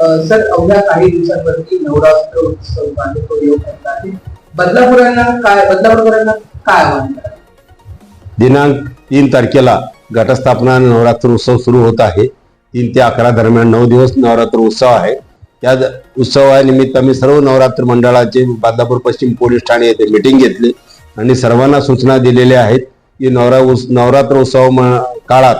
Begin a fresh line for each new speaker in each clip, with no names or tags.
Sir अवघ्या काही दिवसांवरती नवरात्र उत्सव आहे तो येऊ आहे बदलापुरांना काय बदलापुरांना काय आव्हान
दिनांक तीन तारखेला घटस्थापना आणि नवरात्र उत्सव सुरू होत आहे. तीन ते अकरा दरम्यान नऊ दिवस नवरात्र उत्सव आहे. त्या उत्सवानिमित्त आम्ही सर्व नवरात्र मंडळाचे बादलापूर पश्चिम पोलीस ठाणे येथे मिटिंग घेतली. आणि सर्वांना सूचना दिलेल्या आहेत की नवरा उस नवरात्र उत्सव म- काळात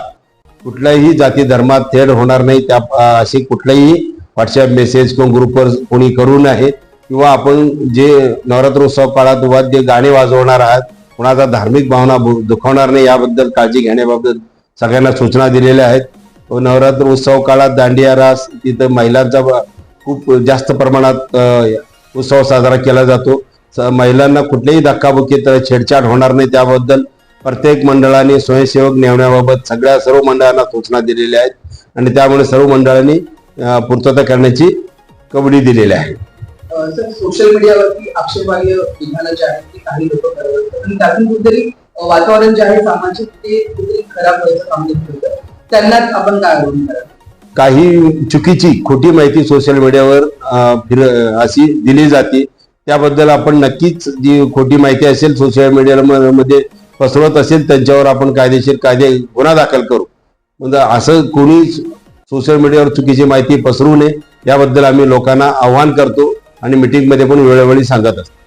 कुठल्याही जाती धर्मात थेट होणार नाही त्या अशी कुठल्याही व्हॉट्सअप मेसेज किंवा ग्रुपवर कोणी करू नये किंवा आपण जे नवरात्र उत्सव काळात वाद्य गाणे वाजवणार आहात कोणाचा धार्मिक भावना दुखवणार दुखावणार नाही याबद्दल काळजी घेण्याबाबत सगळ्यांना सूचना दिलेल्या आहेत. व नवरात्र उत्सव काळात दांडिया रास तिथं महिलांचा खूप जास्त प्रमाणात उत्सव साजरा केला जातो. स- महिलांना कुठलेही धक्काबुक्की तर छेडछाड होणार नाही त्याबद्दल प्रत्येक मंडळाने स्वयंसेवक नेमण्याबाबत सगळ्या सर्व मंडळांना सूचना दिलेल्या आहेत. आणि त्यामुळे सर्व मंडळांनी पूर्तता करण्याची कबडी दिलेली आहे.
सोशल मीडियावरती आक्षेपार्ह विधानं जे आहेत ती काही लोक करत असतात आणि त्यातून कुठेतरी अ, वातावरण जे आहे सामाजिक ते कुठेतरी खराब व्हायचं काम देखील होतं त्यांनाच आपण काय
काही चुकीची खोटी माहिती सोशल मीडियावर फिर अशी दिली जाते. त्याबद्दल आपण नक्कीच जी खोटी माहिती असेल सोशल मीडिया मध्ये पसरवत असेल त्यांच्यावर आपण कायदेशीर कायदे गुन्हा दाखल करू. म्हणजे असं कोणी सोशल मीडियावर चुकीची माहिती पसरू नये. याबद्दल आम्ही लोकांना आव्हान करतो आणि मीटिंगमध्ये पण वेळोवेळी सांगत असतो.